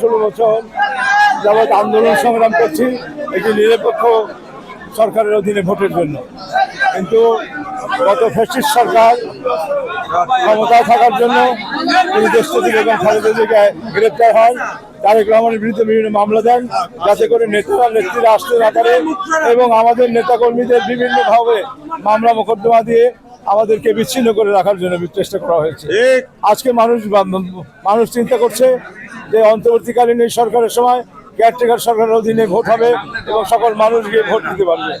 ষোলো বছর যাবৎ আন্দোলন সংগ্রাম করছি একটি নিরপেক্ষ সরকারের অধীনে ভোটের জন্য। কিন্তু গত ফ্যাসিস্ট সরকার ক্ষমতায় থাকার জন্য তিনি দেশটি বেগম খালেদা জিয়াকে গ্রেপ্তার হন তারেক রহমানের বিরুদ্ধে বিভিন্ন মামলা দেন, যাতে করে নেতারা নেত্রীরা আসতে না পারে এবং আমাদের নেতাকর্মীদের বিভিন্নভাবে মামলা মোকদ্দমা দিয়ে আমাদেরকে বিচ্ছিন্ন করে রাখার জন্য চেষ্টা করা হয়েছে। আজকে মানুষ মানুষ চিন্তা করছে যে অন্তর্বর্তীকালীন এই সরকারের সময় কেয়ারটেকার সরকারের অধীনে ভোট হবে এবং সকল মানুষ গিয়ে ভোট দিতে পারবে।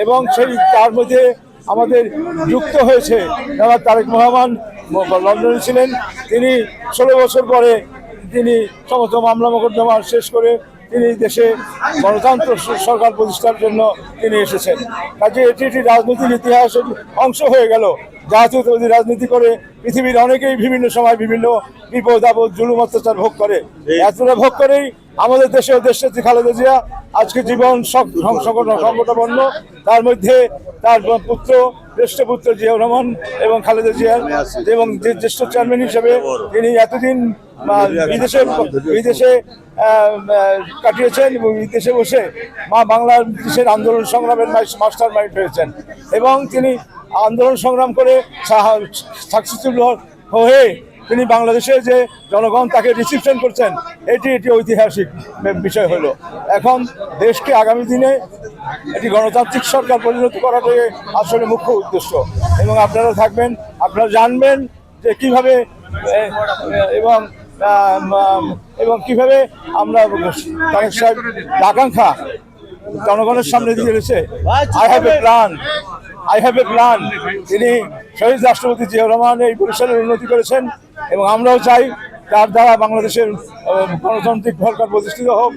এবং সেই তার মধ্যে আমাদের যুক্ত হয়েছে জনাব তারেক রহমান ম- লন্ডনে ছিলেন। তিনি ষোলো বছর পরে তিনি সমস্ত মামলা মোকদ্দমা শেষ করে তিনি দেশে গণতন্ত্র সরকার প্রতিষ্ঠার জন্য তিনি এসেছেন। কাজে এটি একটি রাজনৈতিক ইতিহাসের অংশ হয়ে গেল। জাতীয়তাবাদী রাজনীতি করে পৃথিবীর অনেকেই বিভিন্ন সময় বিভিন্ন বিপদ, আপদ, জুলুম, অত্যাচার ভোগ করে। এতটা ভোগ করেই আমাদের দেশে দেশনেত্রী খালেদা জিয়া, আজকে জীবন সংকট- সংকটাপন্ন তার মধ্যে তার পুত্র জ্যেষ্ঠ পুত্র জিয়াউর রহমান এবং খালেদা জিয়া এবং জ্যেষ্ঠ চেয়ারম্যান হিসেবে তিনি এতদিন বিদেশে বিদেশে কাটিয়েছেন এবং বিদেশে বসে মা বাংলার দেশের আন্দোলন সংগ্রামের মাস্টার মাইন্ড হয়েছেন। এবং তিনি আন্দোলন সংগ্রাম করে সাকসেসফুল হয়ে তিনি বাংলাদেশে যে জনগণ তাকে রিসিপশন করছেন, এটি এটি ঐতিহাসিক বিষয় হলো। এখন দেশকে আগামী দিনে একটি গণতান্ত্রিক সরকার পরিণত করাটাই আসলে মুখ্য উদ্দেশ্য। এবং আপনারা থাকবেন, আপনারা জানবেন যে কীভাবে এবং এবং কীভাবে আমরা তারেক সাহেব আকাঙ্ক্ষা জনগণের সামনে দিয়ে রয়েছে I have a plan I have a plan তিনি শহীদ রাষ্ট্রপতি জিয়া রহমান এই বরিশালের উন্নতি করেছেন। এবং আমরাও চাই তার দ্বারা বাংলাদেশের গণতান্ত্রিক সরকার প্রতিষ্ঠিত হোক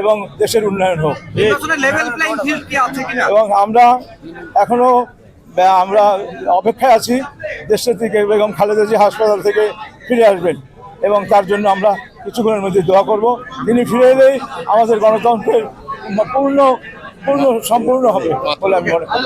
এবং দেশের উন্নয়ন হোক। এবং আমরা এখনও আমরা অপেক্ষায় আছি দেশের থেকে বেগম খালেদা জি হাসপাতাল থেকে ফিরে আসবেন এবং তার জন্য আমরা কিছুক্ষণের মধ্যে দোয়া করব। তিনি ফিরে এলেই আমাদের গণতন্ত্রের পূর্ণ পূর্ণ সম্পূর্ণ হবে বলে আমি মনে করি।